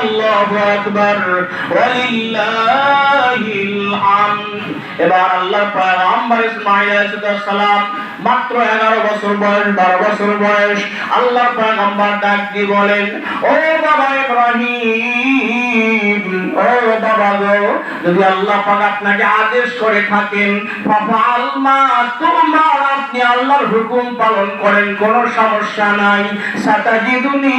আল্লাহু আকবার ওয়ালিল্লাহিল এবার আল্লাহ পয়গম্বর ইসমাঈল আলাইহিস সালাম, মাত্র 11 বছর বয়স 12 বছর বয়স আল্লাহ পয়গম্বর ডাক বলেন, ও বাবা ইব্রাহিম, ও বাবা গো, যদি আল্লাহ পাক আপনাকে আদেশ করে থাকেন ফাফাল মা তোমার আপনি আল্লাহর হুকুম পালন করেন, কোনো সমস্যা নাই, সাতাজিদুনি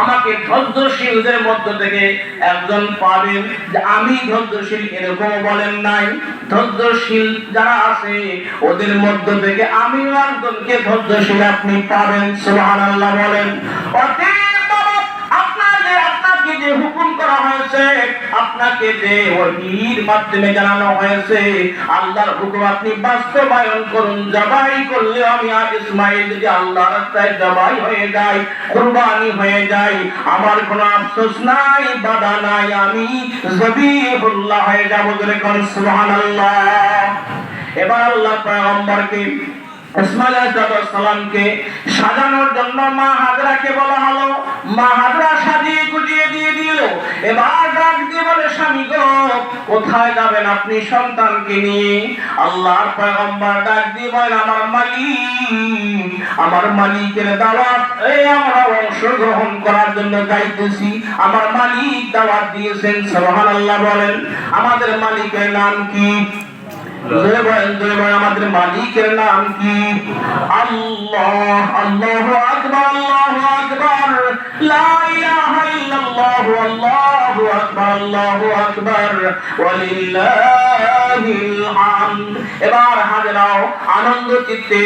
আমাকে ধৈর্যশীলদের মধ্য থেকে একজন পাবেন যে আমি ধৈর্যশীল এরকম বলেন নাই। ধৈর্যশীল যারা আছে, ওদের মধ্য থেকে আমি একজনকে ধৈর্যশীল আপনি পাবেন, সুবহানাল্লাহ বলেন। অতএব করা হয়েছে, আপনাকে যে ওহির মাধ্যমে জানানো হয়েছে, আল্লাহর হুকুম আপনি বাস্তবায়ন করুন, জবাই করলে আমি আজ ইসমাইল যদি আল্লাহর রাস্তায় জবাই হয়ে যাই কুরবানি হয়ে যাই আমার কোনো আফসোস নাই, বাধা নাই, আমি জবিহুল্লাহ হয়ে যাব ধরে কোন সুবহানাল্লাহ। এবার আল্লাহ পয়গম্বরকে সালামকে সাজানোর জন্য মা হাজরাকে বলা হলো। মা হাজরা সাজিয়ে গুজিয়ে দিয়ে দিল। এবার ডাক দিয়ে বলে, স্বামী গো, কোথায় যাবেন আপনি সন্তানকে নিয়ে? আল্লাহর পয়গম্বর ডাক দিয়ে বলেন, আমার মালিক, আমার মালিকের দাওয়াত, এই আমরা অংশগ্রহণ করার জন্য যাইতেছি। আমার মালিক দাওয়াত দিয়েছেন। সুবহানাল্লাহ বলেন, আমাদের মালিকের নাম কি? আমাদের মালিকের নাম কি? আল্লাহ, আল্লাহু আল্লাহু আল্লাহু আল্লাহু এবার হাজরাও আনন্দ চিত্তে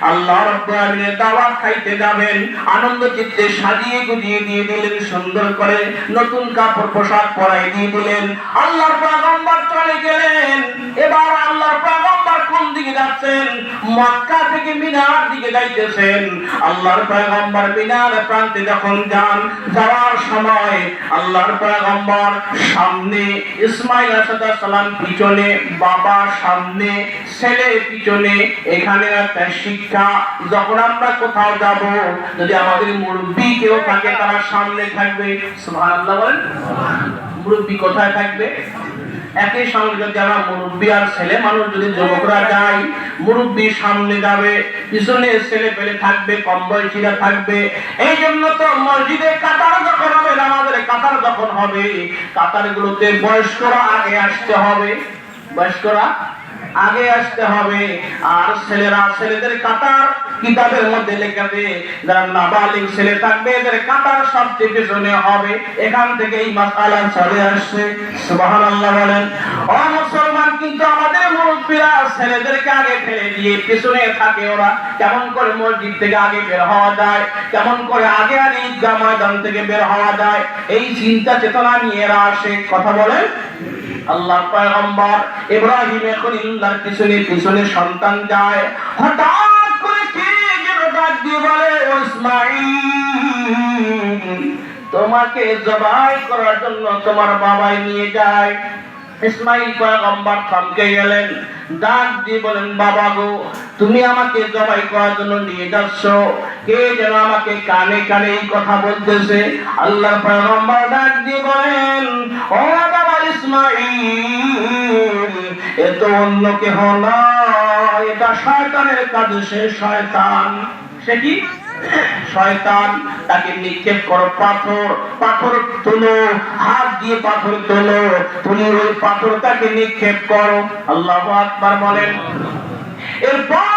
আল্লাহ রাব্বুল দাওয়াত খাইতে যাবেন। আনন্দ চিত্তে সাজিয়ে গুজিয়ে দিয়ে দিলেন, সুন্দর করে নতুন কাপড় পোশাক পরাই দিয়ে দিলেন। আল্লাহর পয়গম্বর চলে দিকে যাচ্ছেন, মক্কা থেকে মিনার দিকে যাইতেছেন। আল্লাহর পয়গম্বর মিনার প্রান্তে যখন যান, যাওয়ার সময় আল্লাহর পয়গম্বর সামনে ইসমাইল সালাম পিছনে বাবা সামনে, ছেলে পিছনে, এখানে একটা শিক্ষা, যখন আমরা কোথাও যাব, যদি আমাদের মুরব্বী কেউ থাকে, তারা সামনে থাকবে। মুরব্বী কোথায় থাকবে? একই সঙ্গে যদি আমরা মুরব্বী আর ছেলে মানুষ যদি যুবকরা যায় মুরব্বী সামনে যাবে, পিছনে ছেলে পেলে থাকবে, কম বয়সীরা থাকবে। এই জন্য তো মসজিদে কাতার যখন হবে আমাদের কাতার যখন হবে কাতার গুলোতে বয়স্করা আগে আসতে হবে। বয়স্করা আগে আসতে হবে। আর ছেলেরা, ছেলেদের কাতার কিতাবের মধ্যে লেখাবে যারা নাবালিগ ছেলে থাকবে, এদের কাতার সবচেয়ে পেছনে হবে। এখান থেকে এই মাসালা চলে আসছে। সুবহানাল্লাহ বলেন ও মুসলমান, কিন্তু আমাদের মুরব্বীরা ছেলেদেরকে আগে ফেলে দিয়ে পেছনে থাকে ওরা। কেমন করে মসজিদ থেকে আগে বের হওয়া যায়? কেমন করে আগে আগে ঈদগাহ ময়দান থেকে বের হওয়া যায়? এই চিন্তা চেতনা নিয়ে এরা আসে। কথা বলেন, আল্লাহ পয়গম্বর ইব্রাহিম খলিলুল্লাহর পিছনে পিছনে সন্তান যায়। হঠাৎ তোমাকে জবাই করার জন্য তোমার বাবাই নিয়ে যায়। ইসমাইল পয়গম্বর থমকে গেলেন, ডাক দিয়ে বলেন বাবা গো, তুমি আমাকে জবাই করার জন্য নিয়ে যাচ্ছ। কে যেন আমাকে কানে কানে এই কথা বলতেছে? আল্লাহ পয়গম্বর ডাক দিয়ে বলেন, ও বাবা ইসমাইল, এ তো অন্য কেহ না এটা শয়তানের কাজ সে শয়তান। সে কি? শয়তান তাকে নিক্ষেপ করো, পাথর পাথর তোলো, হাত দিয়ে পাথর তোলো তুমি ওই পাথর তাকে নিক্ষেপ করো। আল্লাহ আকবার বলেন। এরপর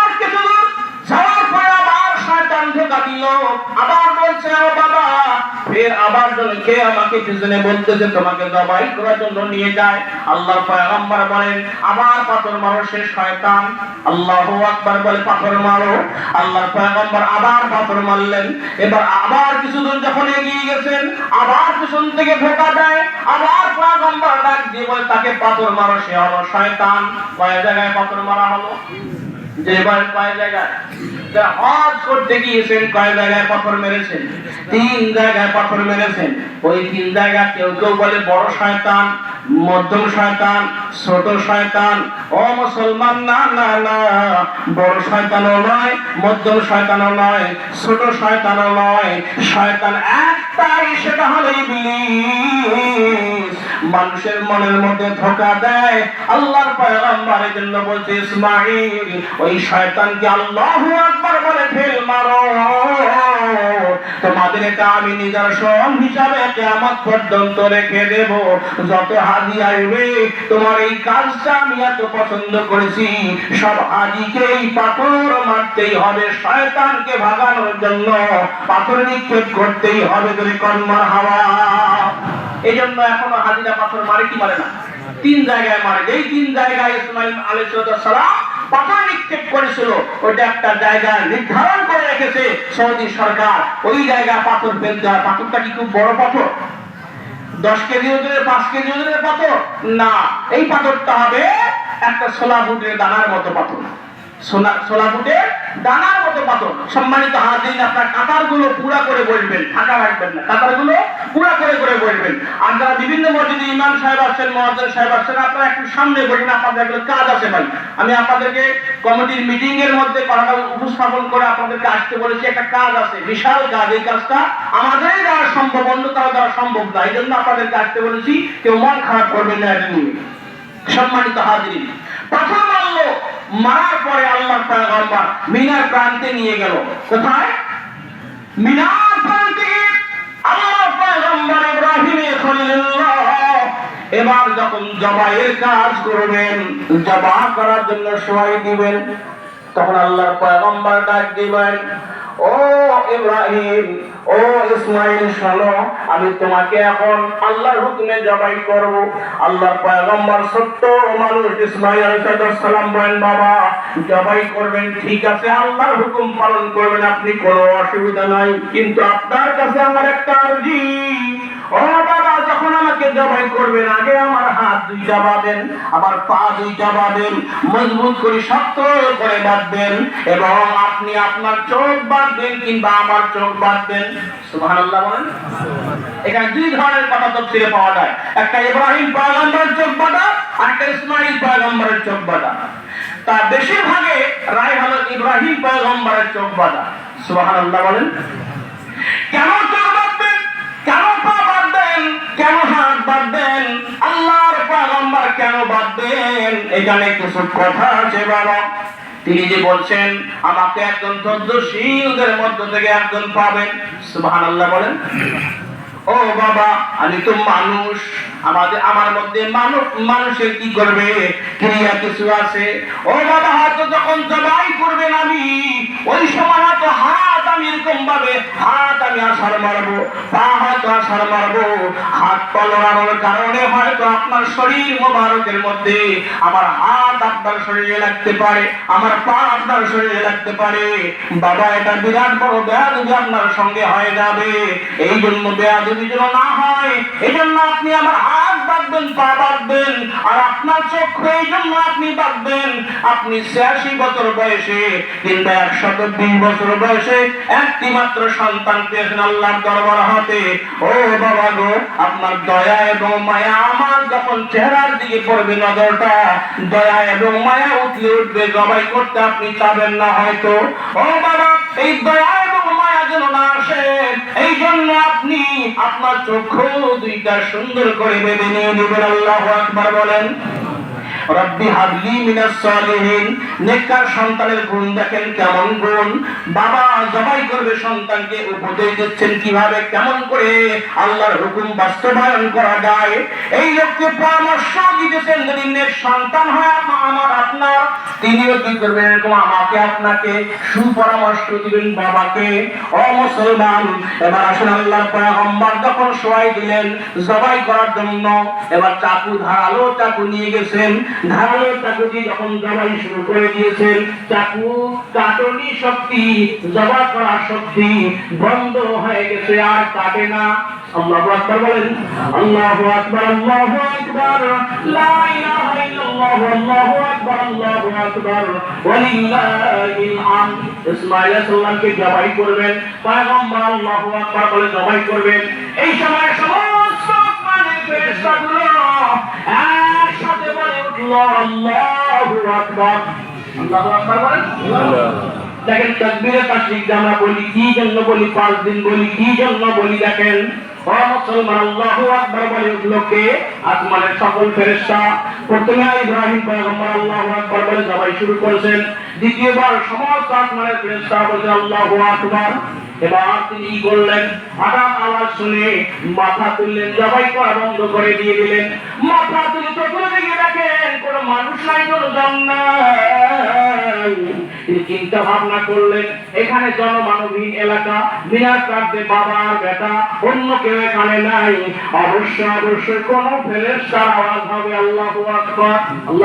আবার বলছে, ও বাবা, ফের আবার জন কে আমাকে পিছনে বলতেছে, তোমাকে জবাই করার জন্য নিয়ে যায়। আল্লাহ পয়গম্বর বলেন, আবার পাথর মারো সে শয়তান। আল্লাহু আকবার বলে, পাথর মারো। আল্লাহর পয়গম্বর আবার পাথর মারলেন। এবার আবার কিছু দূর যখন এগিয়ে গেছেন, আবার পিছন থেকে ধোকা দেয়। আবার পয়গম্বর ডাক দিয়ে বলে, তাকে পাথর মারো, সে হলো শয়তান। কয় জায়গায় পাথর মারা হলো? যে এবার কয় জায়গায়? হজ করতে গিয়েছেন, কয় জায়গায় পাথর মেরেছেন? তিন জায়গায় পাথর মেরেছেন। ওই তিন জায়গা কেউ কেউ বলে বড় শয়তান, মধ্যম শয়তান, ছোট শয়তান। ও মুসলমান, না না না, বড় শয়তানও নয়, মধ্যম শয়তানও নয়, ছোট শয়তানও নয়। শয়তান একটাই, সেটা হলো ইবলিস। মানুষের মনের মধ্যে ধোকা দেয়। আল্লাহর পয়গম্বরের জন্য বলছে, ইসমাঈল, ওই শয়তানকে আল্লাহু আকবার বলে ফেল মারো। তোমাদের এটা আমি নিদর্শন হিসাবে কিয়ামত পর্যন্ত রেখে দেব। যত হাজি আসবে, তোমার এই কাজটা আমি এত পছন্দ করেছি। সব হাজিকে এই পাথর মারতেই হবে, শয়তানকে ভাগানোর জন্য পাথর নিক্ষেপ করতেই হবে যদি কর্মার হাওয়া। এই জন্য এখনও হাজিরা পাথর মারে কি মারে না। তিন জায়গায় মারে। এই তিন জায়গায় ইসমাইল আলাইসালাম পাথর নিক্ষেপ করেছিল, ওইটা একটা জায়গায় নির্ধারণ করে রেখেছে সৌদি সরকার। ওই জায়গায় পাথর ফেলতে হয়। পাথরটা কি খুব বড় পাথর? দশ কেজি ওজনের, পাঁচ কেজি ওজনের পাথর? না। এই পাথরটা হবে একটা সোলা ফুটের দানার মতো পাথর। সোনা ফুটের দানার মতো সম্মানিত আপনার কাতারগুলো পুরা করে বসবেন ফাঁকা রাখবেন না। কাতারগুলো পুরা করে করে বসবেন আর বিভিন্ন সাহেব সাহেব আপনারা একটু সামনে একটা কাজ আছে কমিটির মিটিং এর মধ্যে উপস্থাপন করে আপনাদেরকে আসতে বলেছি, একটা কাজ আছে, বিশাল কাজ। এই কাজটা আমাদেরই দ্বারা সম্ভব অন্য কারও দ্বারা সম্ভব না। এই জন্য আপনাদেরকে আসতে বলেছি, কেউ মন খারাপ করবেন না সম্মানিত হাজিরিন, প্রথম মারলো মারার পরে আল্লাহ পয়গম্বর মিনার প্রান্তে নিয়ে গেল। কোথায়? মিনার প্রান্তে। আল্লাহ পয়গম্বর ইব্রাহিম খলিলুল্লাহ। এবার যখন জবাইয়ের কাজ করবেন, জবা করার জন্য সবাই দিবেন, তখন আল্লাহর পয়গম্বর ডাক দিবেন, ও ইব্রাহিম, ও ইসমাইল, শোনো, আমি তোমাকে এখন আল্লাহর হুকুমে জবাই করব। আল্লাহর পয়গম্বর সত্য মানুষ ইসমাইল আলাইহিস সালাম বলেন, বাবা, জবাই করবেন, ঠিক আছে, আল্লাহর হুকুম পালন করবেন, আপনি কোনো অসুবিধা নাই, কিন্তু আপনার কাছে আমার একটা আরজি। ও আমাকে জবাই করবেন, আগে আমার হাত দুইটা বাঁধেন, আমার পা দুইটা বাঁধেন, মজবুত করে শক্ত করে বাঁধবেন, এবং আপনি আপনার চোখ বাঁধবেন কিংবা আমার চোখ বাঁধবেন। বলেন। এখানে দুই ধরনের কথা পাওয়া যায়। একটা ইব্রাহিম পয়গম্বরের চোখ বাঁধা আর একটা পয়গম্বরের চোখ বাঁধা। তা বেশিরভাগে রায় হলো ইব্রাহিম পয়গম্বরের চোখ বাঁধা। বলেন। কেন চোখ বাঁধবেন? কেন পা বাঁধবেন? কেন বাঁধবেন এখানে কিছু কথা আছে বাবা। তিনি যে বলছেন, আমাকে একজন ধৈর্যশীলদের মধ্য থেকে একজন পাবেন। সুবহানাল্লাহ বলেন। ও বাবা, আমি তো মানুষ। আমাদের, আমার মধ্যে মানুষ, মানুষের কি করবে? ক্রিয়া কিছু আছে। ও বাবা হয়তো যখন জবাই করবেন আমি, ওই সময় হয়তো হাত আমি এরকম ভাবে হাত আমি আসার মারবো, পা হয়তো আসার মারবো, হাত পলড়ানোর কারণে হয়তো আপনার শরীর মোবারকের মধ্যে আমার হাত আপনার শরীরে লাগতে পারে, আমার পা আপনার শরীরে লাগতে পারে। বাবা, এটা বিরাট বড় বেয়াদবি আপনার সঙ্গে হয়ে যাবে। এই জন্য বেয়াদবি যেন না হয় এই জন্য আপনি আমার হাত বাঁধবেন, পা বাঁধবেন, আর আপনার চক্ষু এই জন্য আপনি বাঁধবেন। আপনি ছিয়াশি বছর বয়সে কিংবা একশত বিশ বছর বয়সে একটি মাত্র সন্তান পেয়েছেন আল্লাহর দরবার হাতে। ও বাবা গো, আপনার দয়া এবং মায়া আমার যখন চেহারার দিকে পড়বে নজরটা, দয়া এবং মায়া উঠলে উঠবে, জবাই করতে আপনি চাবেন না হয়তো। ও বাবা, এই দয়া এই জন্য আপনি আপনার চক্ষু দুইটা সুন্দর করে বেঁধে নিয়ে নেবেন। আল্লাহ আকবার বলেন। রব্বি হাবলি মিনাস সালিহিন। নেককার সন্তানের গুণ দেখেন কেমন গুণ। বাবা জবাই করবে সন্তানকে উপদেশ দিচ্ছেন কীভাবে? কেমন করে? আল্লাহর হুকুম বাস্তবায়ন করা যায়। এই লোককে পরামর্শ দিতেছেন যদি নেক সন্তান হয় আমা- আমার আপনার। তিনিও কি করবেন? এরকম আমাকে আপনাকে সুপরামর্শ দিবেন বাবাকে। ও মুসলমান, এবার আসেন আল্লাহর পয়গম্বর যখন সবাই দিলেন, জবাই করার জন্য এবার চাকু ধারালো চাকু নিয়ে গেছেন। ধারালো যখন জবাই শুরু করে দিয়েছেন, চাকু কাটনি শক্তি, জবা করা শক্তি বন্ধ হয়ে গেছে, আর কাটে না। আল্লাহু আকবার বলেন। আল্লাহু আকবার আল্লাহু আকবার। লা ইলাহা ইল্লাল্লাহ, আল্লাহু আকবার আল্লাহু আকবার। ওয়ালিল্লাহিল ইসমাঈল জবাই করবেন। পয়গম্বর আল্লাহু আকবার বলে জবাই করবেন। এই সময় সমস্ত আসমানের ফেরেশতাগুলো উঠল আল্লাহু আকবার। আল্লাহু আকবার বলেন? দেখেন আমরা বলি, কি জন্য বলি, পাঁচ দিন বলি, কি জন্য বলি, দেখেন। ও মুসলমান, আল্লাহু আকবার বলে উঠল কে? আসমানের সকল ফেরেশতা। প্রথমে ইব্রাহিম পয়গম্বর আল্লাহু আকবার বলে জবাই শুরু করেছেন। দ্বিতীয়বার সমস্ত আসমানের ফেরেশতা বলে আল্লাহু আকবার। এবার তিনি আওয়াজ শুনে মাথা তুললেন, জবাই করা বন্ধ করে দিয়ে দিলেন। মাথা তুলে চোখের দিকে দেখেন, কোনো মানুষ নাই, কোনো জন তিনি চিন্তা ভাবনা করলেন, এখানে জনমানবহীন এলাকা বিনা প্রান্তে বাবা বেটা, অন্য কেউ এখানে নাই। অবশ্যই অবশ্যই কোনো ফেলের আওয়াজ হবে, আল্লাহ আল্লাহ